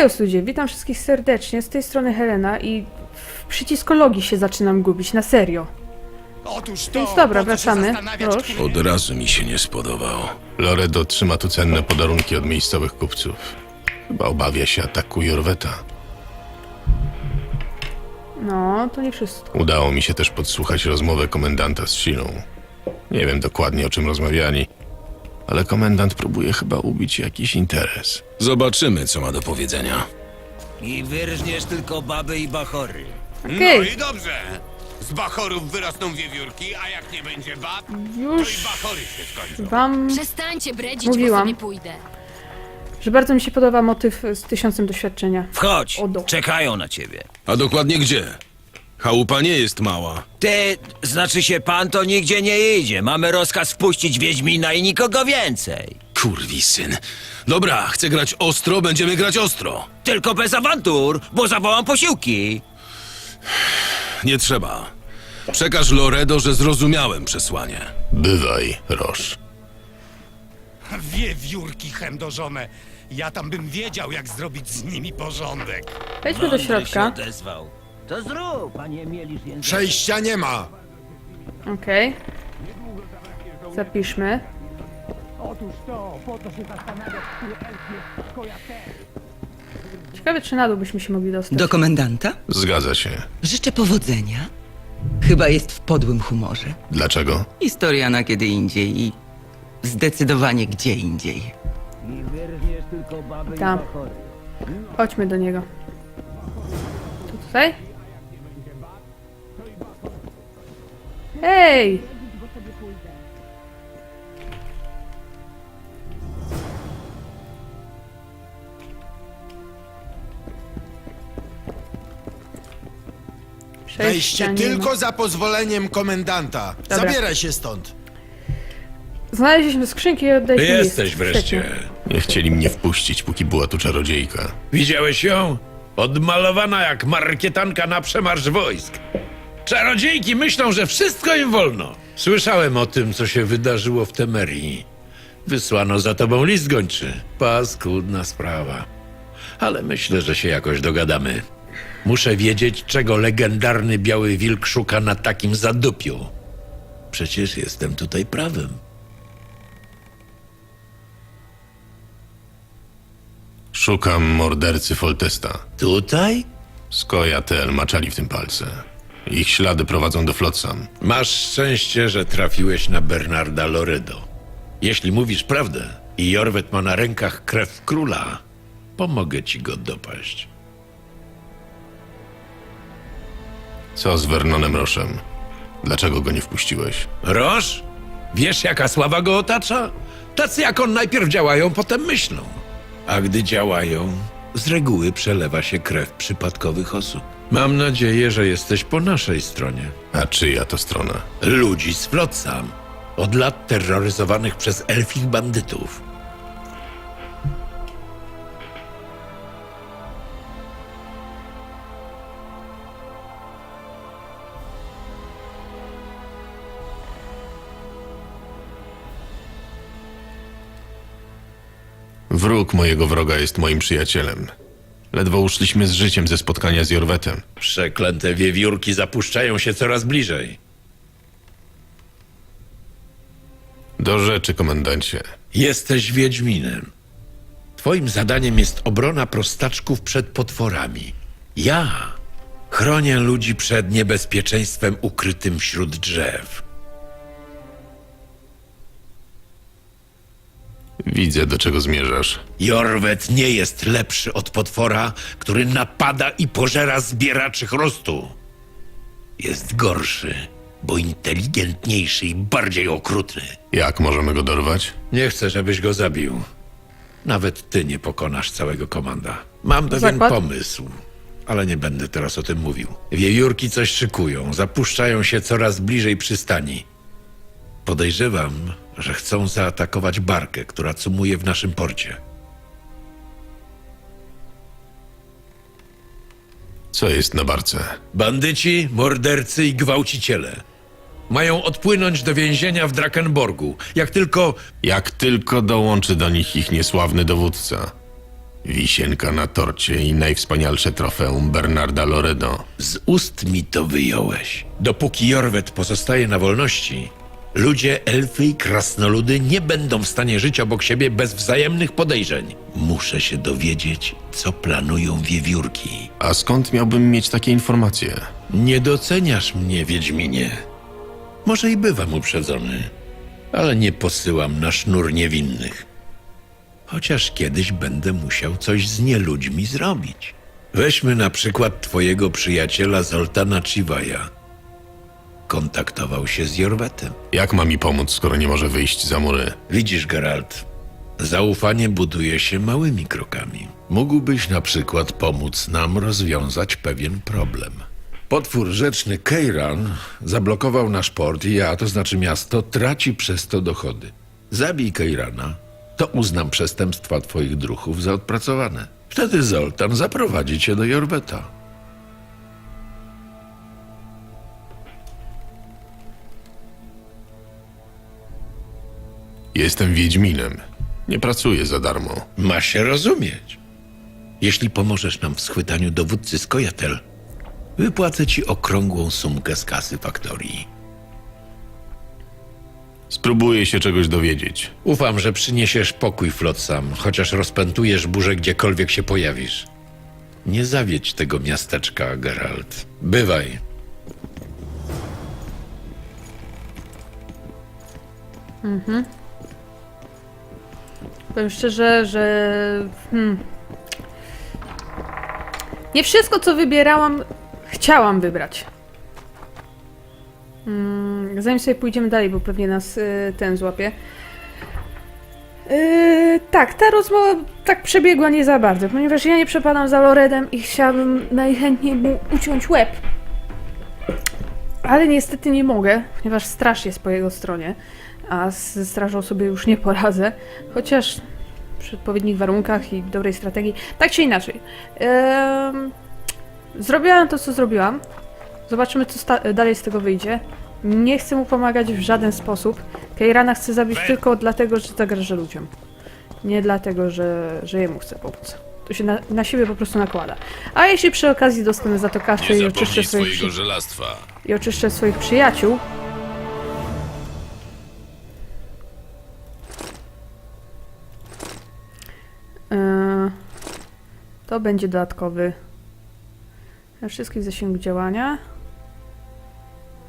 Hej ludzie, witam wszystkich serdecznie, z tej strony Helena i w przyciskologii się zaczynam gubić, na serio. Otóż to, Więc dobra, po co się wracamy. zastanawiać, Proszę. Od razu mi się nie spodobał. Loredo trzyma tu cenne podarunki od miejscowych kupców. Chyba obawia się ataku Jorweta. No, to nie wszystko. Udało mi się też podsłuchać rozmowę komendanta z Shilą. Nie wiem dokładnie o czym rozmawiali, ale komendant próbuje chyba ubić jakiś interes. Zobaczymy, co ma do powiedzenia. I wyrżniesz tylko baby i bachory. Okej, No i dobrze. Z bachorów wyrosną wiewiórki, a jak nie będzie bab, to i już bachory się skończą. wam, Przestańcie bredzić, Mówiłam. bo sobie pójdę. że bardzo mi się podoba motyw z tysiącem doświadczenia. Wchodź, Odo. czekają na ciebie. A dokładnie gdzie? Chałupa nie jest mała. Ty, znaczy się pan, to nigdzie nie idzie. Mamy rozkaz wpuścić Wiedźmina i nikogo więcej. Kurwi syn. Dobra, chcę grać ostro, będziemy grać ostro. Tylko bez awantur, bo zawołam posiłki. Nie trzeba. Przekaż Loredo, że zrozumiałem przesłanie. Bywaj, Roż. Wiewiórki chemdożone. Ja tam bym wiedział, jak zrobić z nimi porządek. Wejdźmy do Mądry środka. się odezwał. To zrób, panie mielisz język. Przejścia nie ma. Okej. Zapiszmy. Ciekawe, czy na dół byśmy się mogli dostać. Do komendanta? Zgadza się. Życzę powodzenia. Chyba jest w podłym humorze. Dlaczego? Historia na kiedy indziej i zdecydowanie gdzie indziej. Tam. Chodźmy do niego. Tu tutaj? Hej! Wejście nie tylko za pozwoleniem komendanta. Dobra. Zabieraj się stąd. Znaleźliśmy skrzynki i oddaliśmy Ty list. jesteś wreszcie. Świetnie. Nie chcieli mnie wpuścić, póki była tu czarodziejka. Widziałeś ją? Odmalowana jak markietanka na przemarsz wojsk. Czarodziejki myślą, że wszystko im wolno. Słyszałem o tym, co się wydarzyło w Temerii. Wysłano za tobą list gończy. Paskudna sprawa. Ale myślę, że się jakoś dogadamy. Muszę wiedzieć, czego legendarny biały wilk szuka na takim zadupiu. Przecież jestem tutaj prawym. Szukam mordercy Foltesta. Tutaj? Skojatel maczali w tym palce. Ich ślady prowadzą do Flotsam. Masz szczęście, że trafiłeś na Bernarda Loredo. Jeśli mówisz prawdę i Jorwet ma na rękach krew króla, pomogę ci go dopaść. Co z Vernonem Roszem? Dlaczego go nie wpuściłeś? Roż? Wiesz, jaka sława go otacza? Tacy jak on najpierw działają, potem myślą. A gdy działają, z reguły przelewa się krew przypadkowych osób. Mam nadzieję, że jesteś po naszej stronie. A czyja to strona? Ludzi z Flotsam, od lat terroryzowanych przez elfich bandytów. Wróg mojego wroga jest moim przyjacielem. Ledwo uszliśmy z życiem ze spotkania z Jorwetem. Przeklęte wiewiórki zapuszczają się coraz bliżej. Do rzeczy, komendancie. Jesteś Wiedźminem. Twoim zadaniem jest obrona prostaczków przed potworami. Ja chronię ludzi przed niebezpieczeństwem ukrytym wśród drzew. Widzę, do czego zmierzasz. Jorwet nie jest lepszy od potwora, który napada i pożera zbieraczy chrustu. Jest gorszy, bo inteligentniejszy i bardziej okrutny. Jak możemy go dorwać? Nie chcę, żebyś go zabił. Nawet ty nie pokonasz całego komanda. Mam pewien Zakład? pomysł, ale nie będę teraz o tym mówił. Wiewiórki coś szykują, zapuszczają się coraz bliżej przystani. Podejrzewam, że chcą zaatakować barkę, która cumuje w naszym porcie. Co jest na barce? Bandyci, mordercy i gwałciciele. Mają odpłynąć do więzienia w Drakenborgu. Jak tylko Jak tylko dołączy do nich ich niesławny dowódca. Wisienka na torcie i najwspanialsze trofeum Bernarda Loredo. Z ust mi to wyjąłeś. Dopóki Jorwet pozostaje na wolności, ludzie, elfy i krasnoludy nie będą w stanie żyć obok siebie bez wzajemnych podejrzeń. Muszę się dowiedzieć, co planują wiewiórki. A skąd miałbym mieć takie informacje? Nie doceniasz mnie, Wiedźminie. Może i bywam uprzedzony, ale nie posyłam na sznur niewinnych. Chociaż kiedyś będę musiał coś z nieludźmi zrobić. Weźmy na przykład twojego przyjaciela Zoltana Chivaja. Kontaktował się z Jorwetem. Jak ma mi pomóc, skoro nie może wyjść za mury? Widzisz, Geralt, zaufanie buduje się małymi krokami. Mógłbyś na przykład pomóc nam rozwiązać pewien problem. Potwór rzeczny Keiran zablokował nasz port i ja, to znaczy miasto, traci przez to dochody. Zabij Keirana, to uznam przestępstwa twoich druhów za odpracowane. Wtedy Zoltan zaprowadzi cię do Jorweta. Jestem Wiedźminem. Nie pracuję za darmo. Ma się rozumieć. Jeśli pomożesz nam w schwytaniu dowódcy Skojatel, wypłacę ci okrągłą sumkę z kasy faktorii. Spróbuję się czegoś dowiedzieć. Ufam, że przyniesiesz pokój Flotsam, chociaż rozpętujesz burzę gdziekolwiek się pojawisz. Nie zawiedź tego miasteczka, Geralt. Bywaj. Powiem szczerze, że. Hmm. Nie wszystko, co wybierałam, chciałam wybrać. Mm, zanim sobie pójdziemy dalej, bo pewnie nas y, ten złapie. Yy, tak, ta rozmowa tak przebiegła nie za bardzo, ponieważ ja nie przepadam za Loredem i chciałabym najchętniej mu uciąć łeb. Ale niestety nie mogę, ponieważ straż jest po jego stronie, a ze strażą sobie już nie poradzę, chociaż przy odpowiednich warunkach i dobrej strategii, tak czy inaczej. Em, zrobiłam to, co zrobiłam. Zobaczymy, co dalej z tego wyjdzie. Nie chcę mu pomagać w żaden sposób. Keirana chcę zabić tylko dlatego, że zagraża ludziom. Nie dlatego, że, że jemu chcę pomóc. To się na, na siebie po prostu nakłada. A jeśli przy okazji dostanę za to kasę i oczyszczę, swoich, przy- i oczyszczę swoich przyjaciół, to będzie dodatkowy na wszystkich zasięgu działania.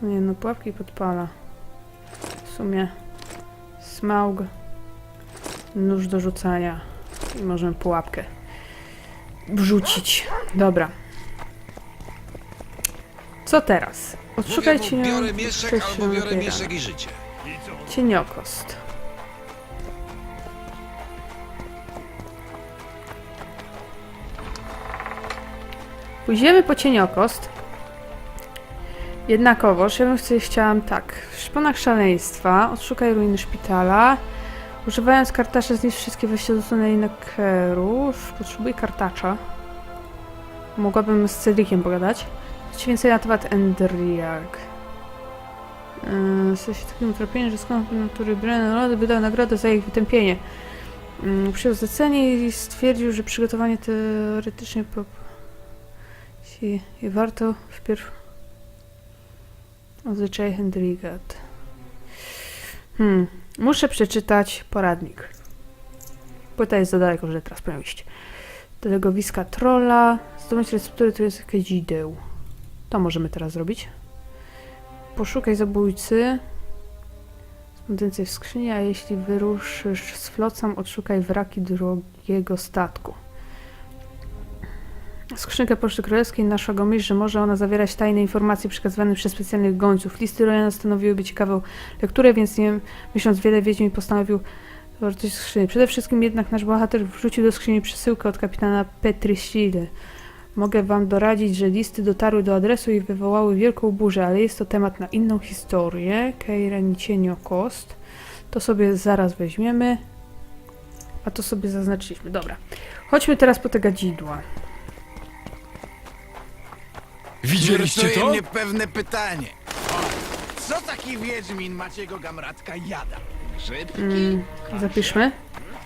Nie no, pułapki podpala. W sumie smaug, nóż do rzucania i możemy pułapkę wrzucić. Dobra. Co teraz? Odszukajcie biorę mieszek albo biorę mieszek i życie. Cieniokost. Pójdziemy po cieniokost. Jednakowoż, ja bym chce- chciałam tak. W szponach szaleństwa, odszukaj ruiny szpitala. Używając kartacza zniszcz wszystkie wejścia do tuneli. Potrzebuję kartacza. Mogłabym z Cedriciem pogadać. Ci więcej na temat Endriark. Yy, się takim utrapieniem, że skąd natury Brennan wydał nagrodę za ich wytępienie. Yy, Przyjął zlecenie i stwierdził, że przygotowanie teoretycznie po... I, i warto wpierw odzwyczaj Hendrigat. Hmm, muszę przeczytać poradnik. Płyta jest za daleko, żeby teraz powiem iść. Do legowiska trolla, zdobądź receptury to jest kadzideł. To możemy teraz zrobić. Poszukaj zabójcy. Spędzącej w skrzyni, a jeśli wyruszysz z flocą, odszukaj wraki drugiego statku. Skrzynkę Poczty Królewskiej naszego myśl, że może ona zawierać tajne informacje przekazywane przez specjalnych gońców. Listy Rojana stanowiłyby ciekawą lekturę, więc nie myśląc wiele, Wiedźmin postanowił zobaczyć skrzynię. Przede wszystkim jednak nasz bohater wrzucił do skrzyni przesyłkę od kapitana Petry Sile. Mogę wam doradzić, że listy dotarły do adresu i wywołały wielką burzę, ale jest to temat na inną historię. Keiran Cieniokost. To sobie zaraz weźmiemy. A to sobie zaznaczyliśmy. Dobra. Chodźmy teraz po te gadzidła. Widzieliście Nurtuje to? mnie pewne pytanie. Co taki Wiedźmin Maciego Gamratka jada? Grzybki? Zapiszmy.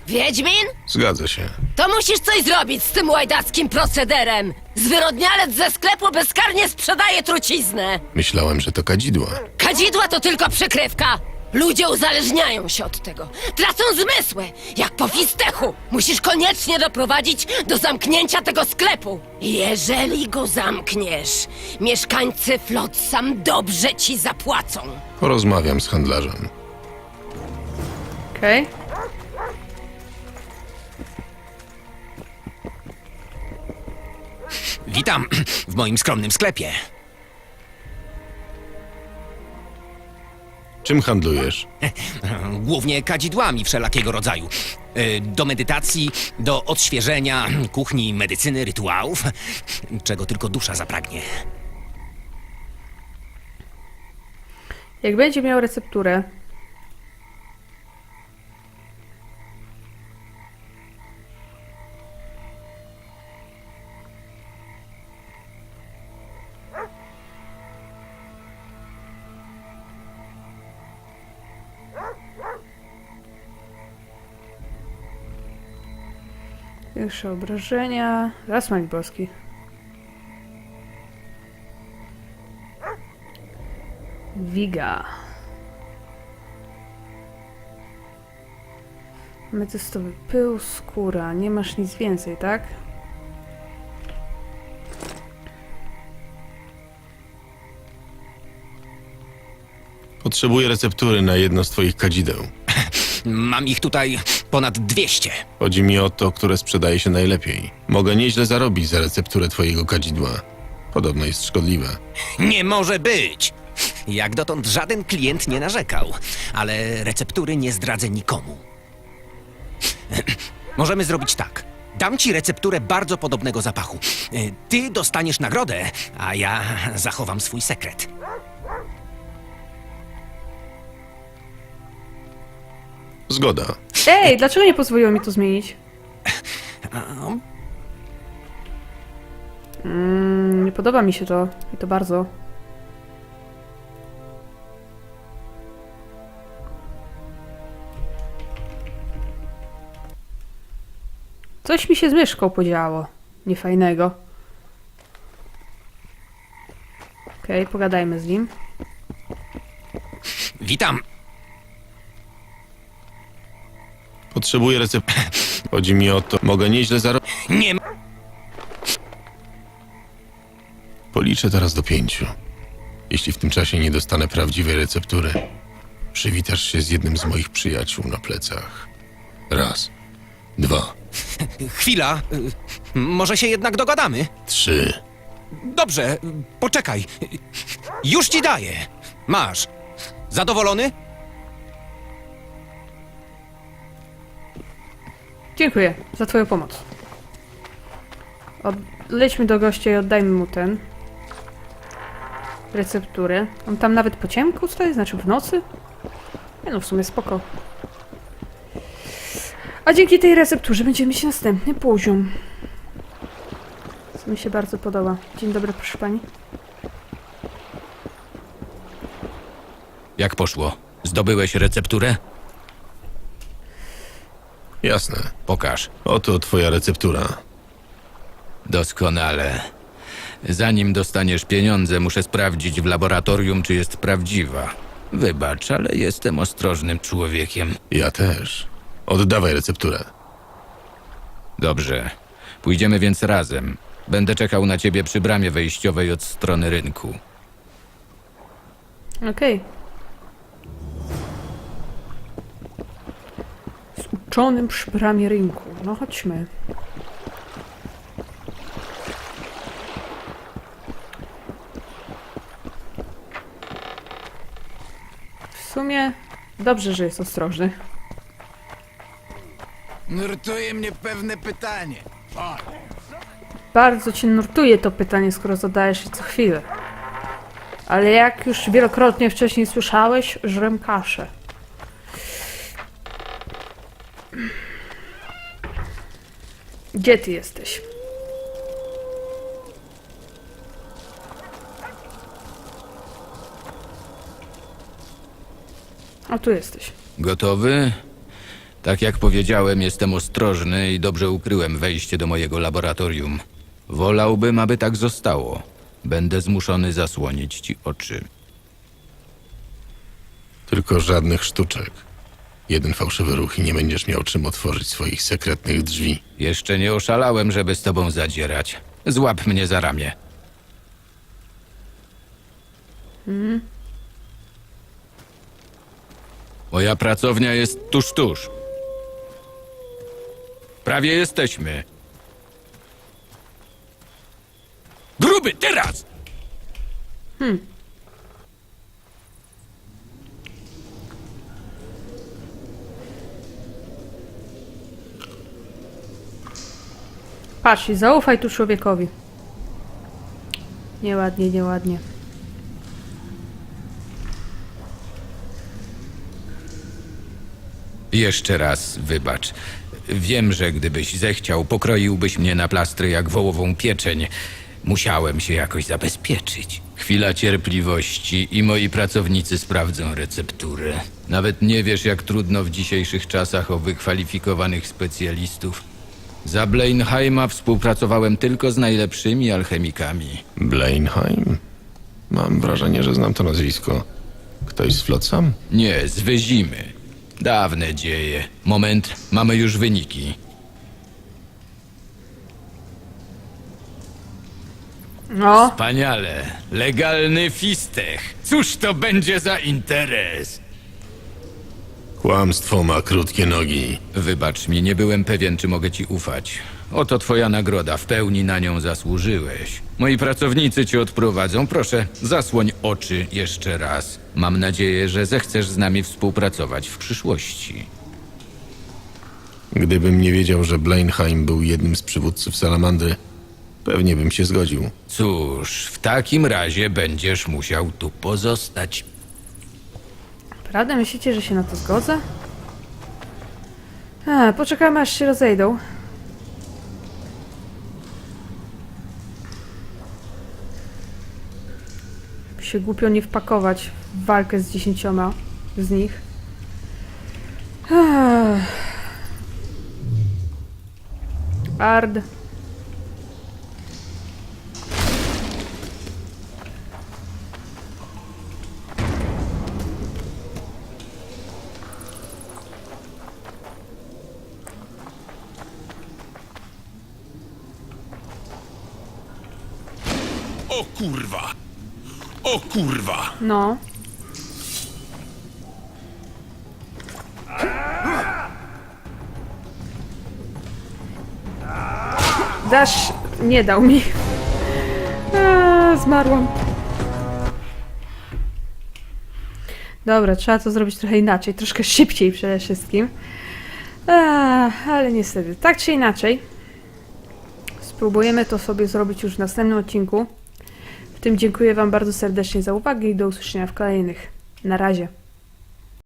Wiedźmin? Zgadza się. To musisz coś zrobić z tym łajdackim procederem! Zwyrodnialec ze sklepu bezkarnie sprzedaje truciznę! Myślałem, że to kadzidła. Kadzidła to tylko przykrywka! Ludzie uzależniają się od tego. Tracą zmysły, jak po fistechu. Musisz koniecznie doprowadzić do zamknięcia tego sklepu. Jeżeli go zamkniesz, mieszkańcy Flotsam dobrze ci zapłacą. Porozmawiam z handlarzem. Okej. Witam w moim skromnym sklepie. Czym handlujesz? Głównie kadzidłami wszelakiego rodzaju. Y, Do medytacji, do odświeżenia, kuchni, medycyny, rytuałów. Czego tylko dusza zapragnie. Jak będzie miał recepturę, Większe obrażenia. Raz Boski. Wiga. Metystowy pył, skóra. Nie masz nic więcej, tak? Potrzebuję receptury na jedno z twoich kadzideł. Mam ich tutaj ponad 200. Chodzi mi o to, które sprzedaje się najlepiej. Mogę nieźle zarobić za recepturę twojego kadzidła. Podobno jest szkodliwe. Nie może być! Jak dotąd żaden klient nie narzekał, ale receptury nie zdradzę nikomu. Możemy zrobić tak. Dam ci recepturę bardzo podobnego zapachu. Y, Ty dostaniesz nagrodę, a ja zachowam swój sekret. Zgoda. Ej, dlaczego nie pozwoliło mi to zmienić? Mm, nie podoba mi się to. I to bardzo. Coś mi się z myszką podziało. Niefajnego. Okej, pogadajmy z nim. Witam. Potrzebuję receptury. Chodzi mi o to, mogę nieźle zarobić. Nie ma... Policzę teraz do pięciu. Jeśli w tym czasie nie dostanę prawdziwej receptury, przywitasz się z jednym z moich przyjaciół na plecach. Raz, dwa, Chwila. y, Może się jednak dogadamy? trzy. Dobrze, y, poczekaj. Już ci daję. Masz. Zadowolony? Dziękuję za twoją pomoc. Od... Lećmy do gościa i oddajmy mu ten. Recepturę. On tam nawet po ciemku stoi, znaczy w nocy? Nie no, w sumie spoko. A dzięki tej recepturze będziemy mieć następny poziom. Co mi się bardzo podoba. Dzień dobry, proszę pani. Jak poszło? Zdobyłeś recepturę? Jasne. Pokaż. Oto twoja receptura. Doskonale. Zanim dostaniesz pieniądze, muszę sprawdzić w laboratorium, czy jest prawdziwa. Wybacz, ale jestem ostrożnym człowiekiem. Ja też. Oddawaj recepturę. Dobrze. Pójdziemy więc razem. Będę czekał na ciebie przy bramie wejściowej od strony rynku. Okej. Z uczonym przy bramie rynku. No chodźmy. W sumie dobrze, że jest ostrożny. Nurtuje mnie pewne pytanie. Bardzo cię nurtuje to pytanie, skoro zadajesz je co chwilę. Ale jak już wielokrotnie wcześniej słyszałeś, żrem kaszę. Gdzie ty jesteś? O, tu jesteś. Gotowy? Tak jak powiedziałem, jestem ostrożny i dobrze ukryłem wejście do mojego laboratorium. Wolałbym, aby tak zostało. Będę zmuszony zasłonić ci oczy. Tylko żadnych sztuczek. Jeden fałszywy ruch i nie będziesz miał czym otworzyć swoich sekretnych drzwi. Jeszcze nie oszalałem, żeby z tobą zadzierać. Złap mnie za ramię. Moja pracownia jest tuż, tuż. Prawie jesteśmy. Gruby, teraz! Patrz zaufaj tu człowiekowi. Nieładnie, nieładnie. Jeszcze raz wybacz. Wiem, że gdybyś zechciał, pokroiłbyś mnie na plastry jak wołową pieczeń. Musiałem się jakoś zabezpieczyć. Chwila cierpliwości i moi pracownicy sprawdzą recepturę. Nawet nie wiesz, jak trudno w dzisiejszych czasach o wykwalifikowanych specjalistów. Za Blenheima współpracowałem tylko z najlepszymi alchemikami. Blainheim? Mam wrażenie, że znam to nazwisko. Ktoś z Flotsam? Nie, z Wyzimy. Dawne dzieje. Moment, mamy już wyniki. No, Wspaniale. Legalny fistech. Cóż to będzie za interes? Kłamstwo ma krótkie nogi. Wybacz mi, nie byłem pewien, czy mogę ci ufać. Oto twoja nagroda, w pełni na nią zasłużyłeś. Moi pracownicy cię odprowadzą. Proszę, zasłoń oczy jeszcze raz. Mam nadzieję, że zechcesz z nami współpracować w przyszłości. Gdybym nie wiedział, że Blainheim był jednym z przywódców Salamandry, pewnie bym się zgodził. Cóż, w takim razie będziesz musiał tu pozostać. Prawda myślicie, że się na to zgodzę? A, poczekamy aż się rozejdą. By się głupio nie wpakować w walkę z dziesięcioma z nich. Ard. O kurwa! No. Dasz... Nie dał mi. Eee, zmarłam. Dobra, trzeba to zrobić trochę inaczej, troszkę szybciej przede wszystkim. Eee, ale niestety, tak czy inaczej, spróbujemy to sobie zrobić już w następnym odcinku. W tym dziękuję Wam bardzo serdecznie za uwagę i do usłyszenia w kolejnych. Na razie.